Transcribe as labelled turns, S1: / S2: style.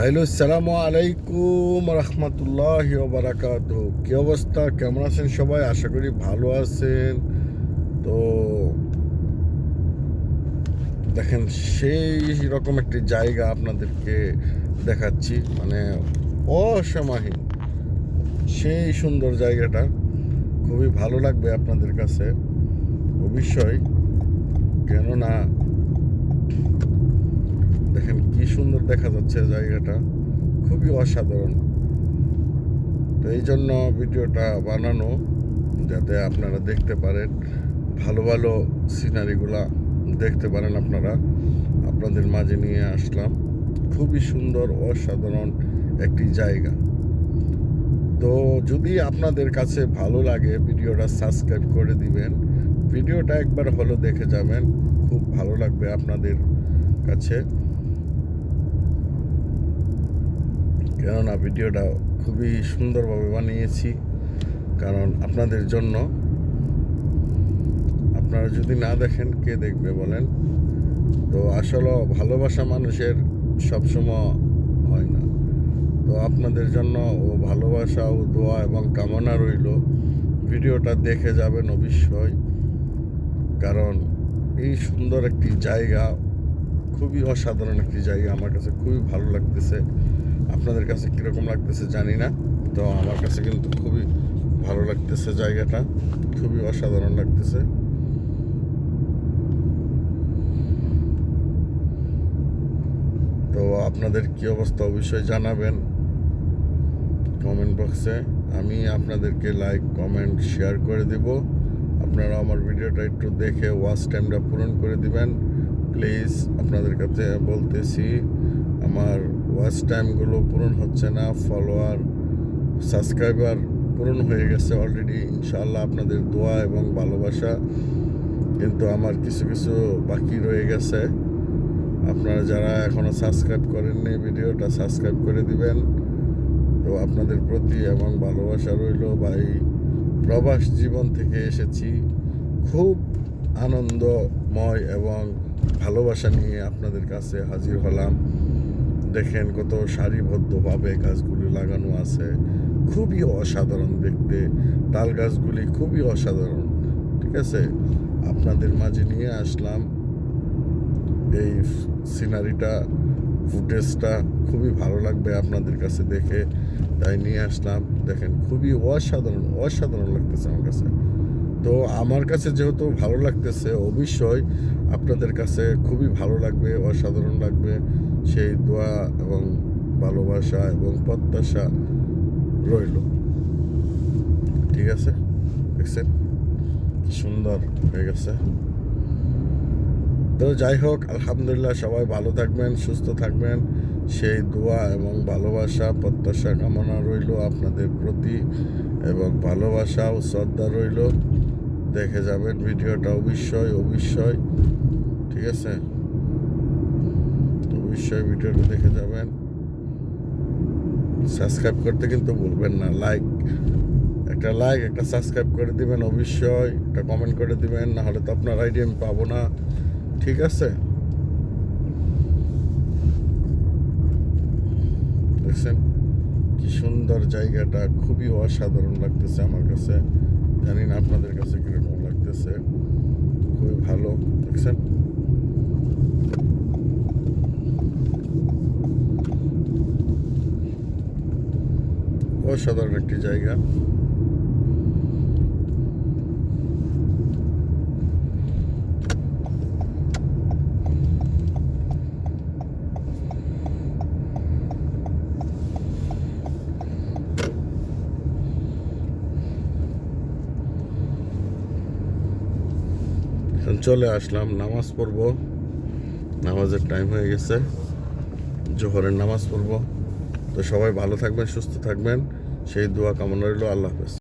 S1: Hello সালামু আলাইকুম রহমতুল্লাহ বারাকাত কি অবস্থা? কেমন আছেন সবাই? আশা করি ভালো আছেন। তো দেখেন, সেই রকম একটি জায়গা আপনাদেরকে দেখাচ্ছি মানে অসমাহীন। সেই সুন্দর জায়গাটা খুবই ভালো লাগবে আপনাদের কাছে, অবশ্যই। কেননা সুন্দর দেখা যাচ্ছে জায়গাটা। খুবই অসাধারণ। তো এই জন্য ভিডিওটা বানানো যাতে আপনারা দেখতে পারেন। ভালো ভালো সিনারিগুলা দেখতে পারেন আপনারা। আপনাদের মাঝে নিয়ে আসলাম। খুবই সুন্দর, অসাধারণ একটি জায়গা। তো যদি আপনাদের কাছে ভালো লাগে ভিডিওটা সাবস্ক্রাইব করে দিবেন। ভিডিওটা একবার হলো দেখে যাবেন। খুব ভালো লাগবে আপনাদের কাছে। কেননা ভিডিওটা খুবই সুন্দরভাবে বানিয়েছি। কারণ আপনাদের জন্য। আপনারা যদি না দেখেন, কে দেখবে বলেন? তো আসলে ভালোবাসা মানুষের সবসময় হয় না। তো আপনাদের জন্য ও ভালোবাসা ও দোয়া এবং কামনা রইল। ভিডিওটা দেখে যাবেন অবশ্যই। কারণ এই সুন্দর একটি জায়গা, খুবই অসাধারণ একটি জায়গা আমার কাছে খুবই ভালো লাগতেছে। আপনাদের কাছে কীরকম লাগতেছে জানি না, তো আমার কাছে কিন্তু খুবই ভালো লাগতেছে জায়গাটা, খুবই অসাধারণ লাগতেছে। তো আপনাদের কি অবস্থা অবশ্যই জানাবেন কমেন্ট বক্সে। আমি আপনাদেরকে লাইক কমেন্ট শেয়ার করে দিব। আপনারা আমার ভিডিওটা একটু দেখে ওয়াচ টাইমটা পূরণ করে দিবেন। প্লিজ আপনাদের কাছে বলতেছি, আমার ওয়াচ টাইমগুলো পূরণ হচ্ছে না ফলোয়ার সাবস্ক্রাইবার পূরণ হয়ে গেছে অলরেডি ইনশাআল্লাহ আপনাদের দোয়া এবং ভালোবাসা কিন্তু আমার কিছু কিছু বাকি রয়ে গেছে। আপনারা যারা এখনও সাবস্ক্রাইব করেননি, ভিডিওটা সাবস্ক্রাইব করে দিবেন। তো আপনাদের প্রতি এবং ভালোবাসা রইল। ভাই, প্রবাস জীবন থেকে এসেছি। খুব আনন্দময় এবং ভালোবাসা নিয়ে আপনাদের কাছে হাজির হলাম। দেখেন কত সারিবদ্ধভাবে গাছগুলি লাগানো আছে। খুবই অসাধারণ দেখতে। তাল গাছগুলি খুবই অসাধারণ, ঠিক আছে? আপনাদের মাঝে নিয়ে আসলাম এই সিনারিটা, ফুটেজটা। খুবই ভালো লাগবে আপনাদের কাছে দেখে। তাই নিয়ে আসলাম। দেখেন, খুবই অসাধারণ অসাধারণ লাগতেছে আমার কাছে। তো আমার কাছে যেহেতু ভালো লাগতেছে, অবশ্যই আপনাদের কাছে খুবই ভালো লাগবে, অসাধারণ লাগবে। সেই দোয়া এবং ভালোবাসা এবং প্রত্যাশা রইল। ঠিক আছে? দেখছেন? সুন্দর হয়ে গেছে। তো যাই হোক, আলহামদুলিল্লাহ সবাই ভালো থাকবেন, সুস্থ থাকবেন। সেই দোয়া এবং ভালোবাসা, প্রত্যাশা কামনা রইল আপনাদের প্রতি এবং ভালোবাসা ও শ্রদ্ধা রইল। দেখে যাবেন, ভিডিওটা অবশ্যই অবশ্যই, ঠিক আছে? অবশ্যই ভিডিওটা দেখে যাবেন। সাবস্ক্রাইব করতে কিন্তু ভুলবেন না, লাইক, একটা লাইক, একটা সাবস্ক্রাইব করে দিবেন অবশ্যই, একটা কমেন্ট করে দিবেন না হলে তো আপনার আইডি আমি পাবো না, ঠিক আছে? দেখছেন? কি সুন্দর জায়গাটা, খুবই অসাধারণ লাগতেছে আমার কাছে। জানি না আপনাদের কাছে কীরকম লাগতেছে। খুবই ভালো দেখছেন? অসাধারণ একটি জায়গা। চলে আসলাম, নামাজ পড়ব। নামাজের টাইম হয়ে গেছে, জোহরের নামাজ পড়ব। তো সবাই ভালো থাকবেন, সুস্থ থাকবেন। সেই দোয়া কামনা রইল, আল্লাহ হাফেজ।